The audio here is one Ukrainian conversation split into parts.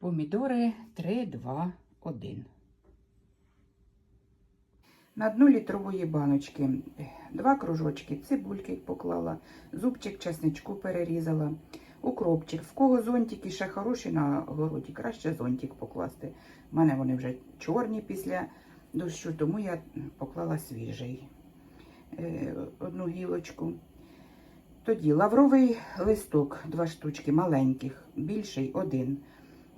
Помідори 3, 2, 1. На дно літрової баночки два кружочки цибульки поклала, зубчик чесничку перерізала, укропчик. В кого зонтики ще хороші на городі, краще зонтик покласти. У мене вони вже чорні після дощу, тому я поклала свіжий е, одну гілочку. Тоді лавровий листок, два штучки маленьких, більший один.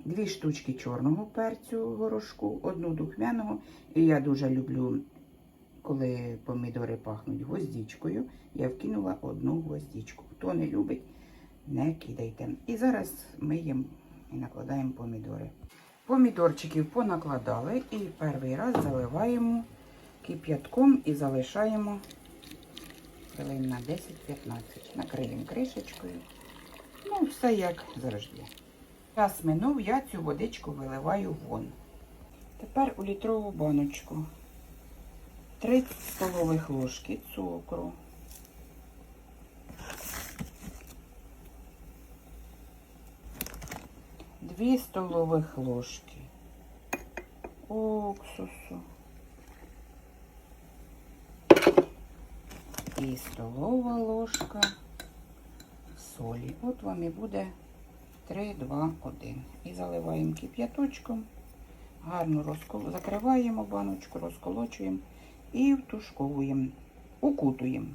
Дві штучки чорного перцю горошку, одну духмяного. І я дуже люблю, коли помідори пахнуть гвоздічкою. Я вкинула одну гвоздічку. Хто не любить, не кидайте. І зараз миємо і накладаємо помідори. Помідорчиків понакладали і перший раз заливаємо кип'ятком і залишаємо хвилин на 10-15. Накриємо кришечкою. Ну, все як завжди. Час минув, я цю водичку виливаю вон. Тепер у літрову баночку 30 столових ложки цукру. Дві столових ложки уксусу. І столова ложка солі. От вам і буде 3, 2, 1. І заливаємо кип'яточком. Гарно розкол... закриваємо баночку, розколочуємо і втушковуємо, укутуємо.